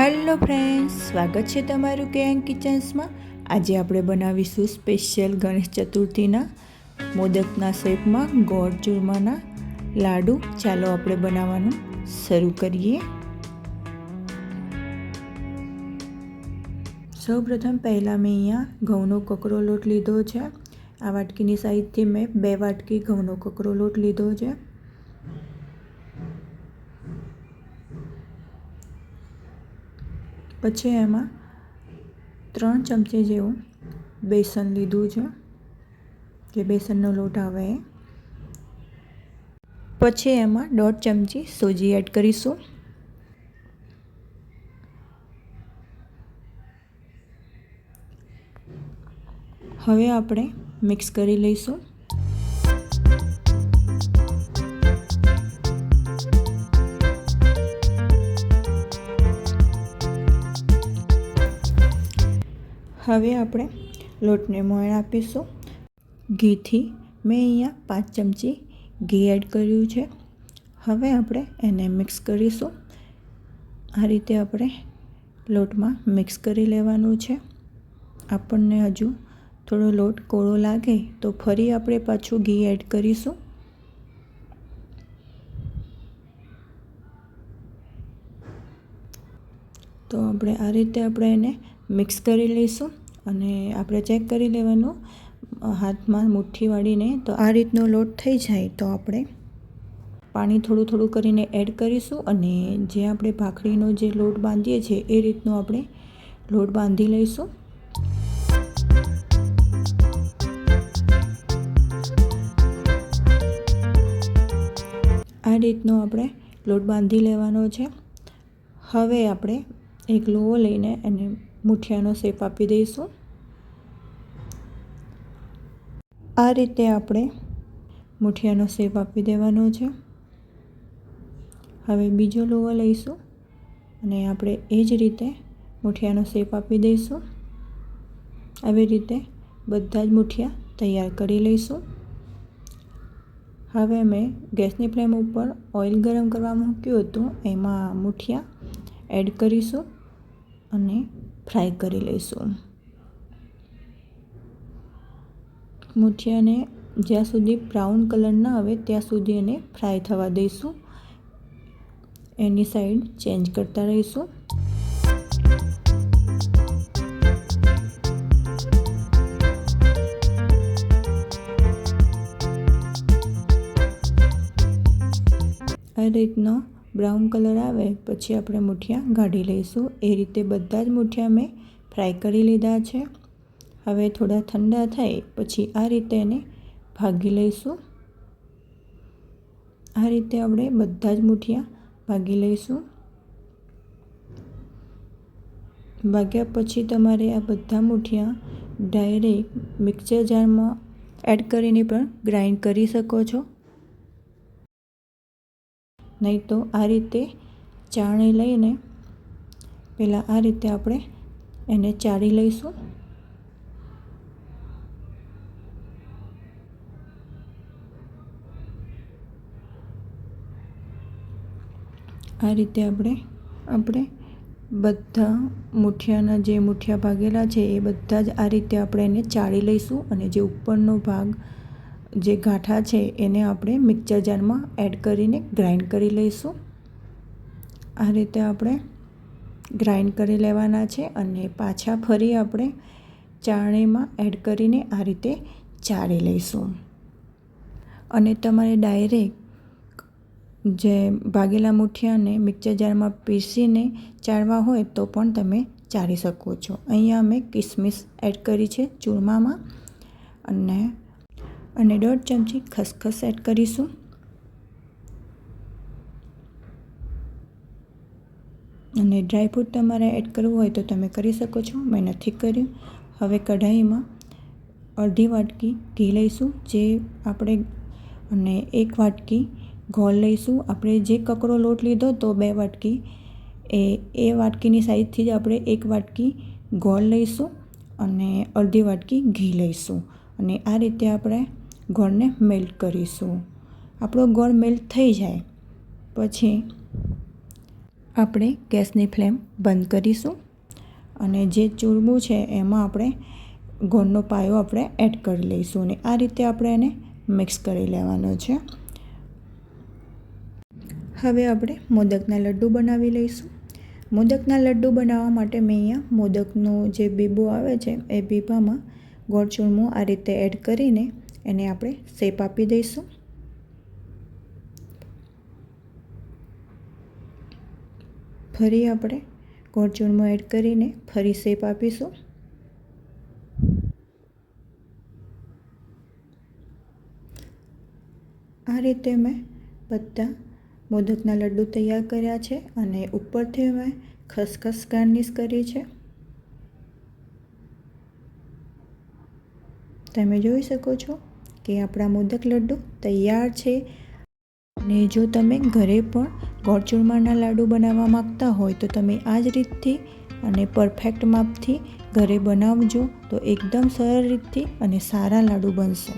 Hello friends સ્વાગત છે તમારું કેંગ કિચન્સમાં. આજે આપણે બનાવીશું સ્પેશિયલ ગણેશ ચતુર્થીના મોદકના શેપમાં ગોળ ચૂરમાના લાડુ. ચાલો આપણે બનાવવાનું શરૂ કરીએ. સૌપ્રથમ પહેલાં મેં અહીંયા ઘઉંનો કકરો લોટ લીધો છે. આ વાટકીની સાઈઝથી મેં બે વાટકી ઘઉંનો કકરો લોટ લીધો છે. પછી એમાં ત્રણ ચમચી જેવું બેસન લીધું છે, જે બેસનનો લોટ આવે એ. પછી એમાં દોઢ ચમચી સોજી એડ કરીશું. હવે આપણે મિક્સ કરી લઈશું. હવે આપણે. લોટને મોણ આપીશું. ઘીથી મેં અહીંયા પાંચ ચમચી ઘી એડ કર્યું છે. હવે આપણે એને મિક્સ કરીશું. આ રીતે આપણે લોટમાં મિક્સ કરી લેવાનું છે. આપણને હજુ થોડો લોટ કોળો લાગે તો ફરી આપણે પાછું ઘી એડ કરીશું. તો આપણે આ રીતે આપણે એને મિક્સ કરી લઈશું અને આપણે ચેક કરી લેવાનું હાથમાં મુઠ્ઠી વાળીને. તો આ રીતનો લોટ થઈ જાય તો આપણે પાણી થોડું થોડું કરીને એડ કરીશું અને જે આપણે ભાખરીનો જે લોટ બાંધીએ છીએ એ રીતનો આપણે લોટ બાંધી લઈશું. આ રીતનો આપણે લોટ બાંધી લેવાનો છે. હવે આપણે એક લોવો લઈને એને મુઠિયાનો શેપ આપી દઈશું. આ રીતે આપણે મૂઠિયાનો શેપ આપી દેવાનો છે. હવે બીજો લોવો લઈશું અને આપણે એ જ રીતે મૂઠિયાનો શેપ આપી દઈશું. આવી રીતે બધા જ મૂઠિયા તૈયાર કરી લઈશું. હવે મેં ગેસની ફ્લેમ ઉપર ઓઇલ ગરમ કરવા મૂક્યું હતું. એમાં મૂઠિયા એડ કરીશું અને ફ્રાય કરી લઈશું. મુઠિયાને જ્યાં સુધી બ્રાઉન કલર ના આવે ત્યાં સુધી એને ફ્રાય થવા દઈશું. એની સાઈડ ચેન્જ કરતા રહીશું. આ રીતનો બ્રાઉન કલર આવે, પછી આપણે મૂઠિયા કાઢી લઈશું. એ રીતે બધા જ મૂઠિયા મેં ફ્રાય કરી લીધા છે. હવે થોડા ઠંડા થાય, પછી આ રીતે એને ભાગી લઈશું. આ રીતે આપણે બધા જ મૂઠિયા ભાગી લઈશું. ભાગ્યા પછી તમારે આ બધા મૂઠિયા ડાયરેક્ટ મિક્સર જારમાં એડ કરીને પણ ગ્રાઇન્ડ કરી શકો છો. નહીં તો આ રીતે ચાણી લઈને, પહેલાં આ રીતે આપણે એને ચાળી લઈશું. આ રીતે આપણે આપણે બધા મુઠિયાના જે મુઠિયા ભાગેલા છે એ બધા જ આ રીતે આપણે એને ચાળી લઈશું અને જે ઉપરનો ભાગ જે ગાંઠા છે એને આપણે મિક્સર જારમાં એડ કરીને ગ્રાઇન્ડ કરી લઈશું. આ રીતે આપણે ગ્રાઇન્ડ કરી લેવાના છે અને પાછા ફરી આપણે ચાળણીમાં એડ કરીને આ રીતે ચાળી લઈશું. અને તમારે ડાયરેક્ટ જે ભાગેલા મુઠિયાને મિક્સર જારમાં પીસીને ચાળવા હોય તો પણ તમે ચાળી શકો છો. અહીંયા અમે કિસમિસ એડ કરી છે ચૂરમામાં. અને અને દોઢ ચમચી ખસખસ એડ કરીશું. અને ડ્રાયફ્રૂટ તમારે એડ કરવું હોય તો તમે કરી શકો છો. મેં નથી કર્યું. હવે કઢાઈમાં અડધી વાટકી ઘી લઈશું, જે આપણે અને એક વાટકી ગોળ લઈશું. આપણે જે કકરો લોટ લીધો તો બે વાટકી એ એ વાટકીની સાઈઝથી જ આપણે એક વાટકી ગોળ લઈશું અને અડધી વાટકી ઘી લઈશું. અને આ રીતે આપણે ગોળને મેલ્ટ કરીશું. આપણો ગોળ મેલ્ટ થઈ જાય. પછી આપણે ગેસની ફ્લેમ બંધ કરીશું અને જે ચૂરમું છે એમાં આપણે ગોળનો પાયો આપણે એડ કરી લઈશું અને આ રીતે આપણે એને મિક્સ કરી લેવાનો છે. હવે આપણે મોદકના લડ્ડુ બનાવી લઈશું. મોદકના લડ્ડુ બનાવવા માટે મેં અહીંયા મોદકનો જે બીબો આવે છે એ બીબામાં ગોળ ચૂરમું આ રીતે એડ કરીને એને આપણે શેપ આપી દઈશું. ફરી આપણે ગોળ ચૂરમો એડ કરીને ફરી શેપ આપીશું. આ રીતે મેં બધા મોદકના લડ્ડુ તૈયાર કર્યા છે અને ઉપરથી મેં ખસખસ ગાર્નિશ કરી છે. તમે જોઈ શકો છો કે આપણા મોદક લડ્ડુ તૈયાર છે. અને જો તમે ઘરે પણ ગોળચૂરમાના લાડુ બનાવવા માગતા હોય તો તમે આ જ રીતથી અને પરફેક્ટ માપથી ઘરે બનાવજો તો એકદમ સરળ રીતથી અને સારા લાડુ બનશે.